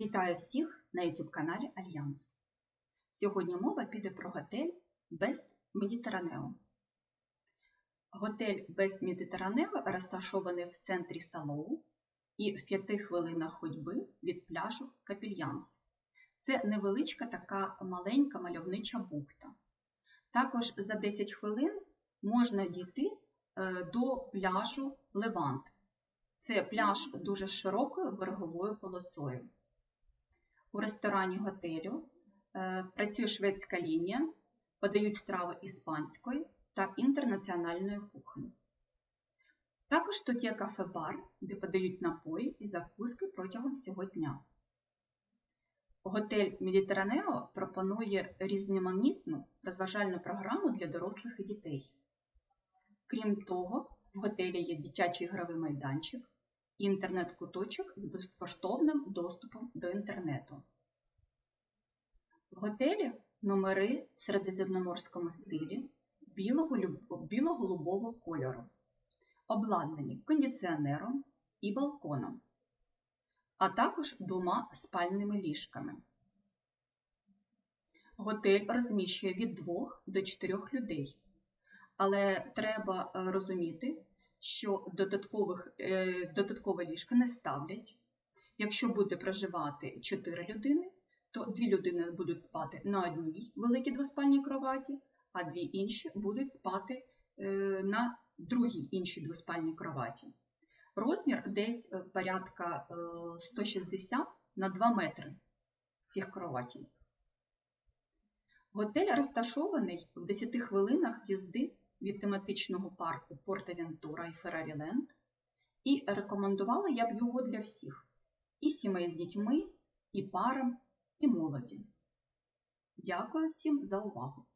Вітаю всіх на YouTube каналі Альянс. Сьогодні мова піде про готель Best Mediterraneo. Готель Best Mediterraneo розташований в центрі Салоу і в п'яти хвилинах ходьби від пляжу Капільянс. Це невеличка така маленька мальовнича бухта. Також за 10 хвилин можна дійти е, до пляжу Левант. Це пляж дуже широкою береговою полосою. У ресторані готелю е, працює шведська лінія, подають страви іспанської та інтернаціональної кухні. Також тут є кафе-бар, де подають напої і закуски протягом всього дня. Готель Медітеранео пропонує різноманітну розважальну програму для дорослих і дітей. Крім того, в готелі є дитячий ігровий майданчик, інтернет-куточок з безкоштовним доступом до інтернету. В готелі номери в середземноморському стилі біло-голубого кольору, обладнані кондиціонером і балконом, а також двома спальними ліжками. Готель розміщує від 2 до 4 людей, але треба розуміти, що додаткових, е, додаткове ліжко не ставлять. Якщо буде проживати 4 людини, то 2 людини будуть спати на одній великій двоспальній кроваті, а дві інші будуть спати е, на другій іншій двоспальній кроваті. Розмір десь е, порядка 160 на 2 метри цих кроватів. Готель розташований в 10 хвилинах їзди від тематичного парку Порта-Вентура і Ферраріленд, і рекомендувала я б його для всіх і сімей з дітьми, і парам, і молоді. Дякую всім за увагу!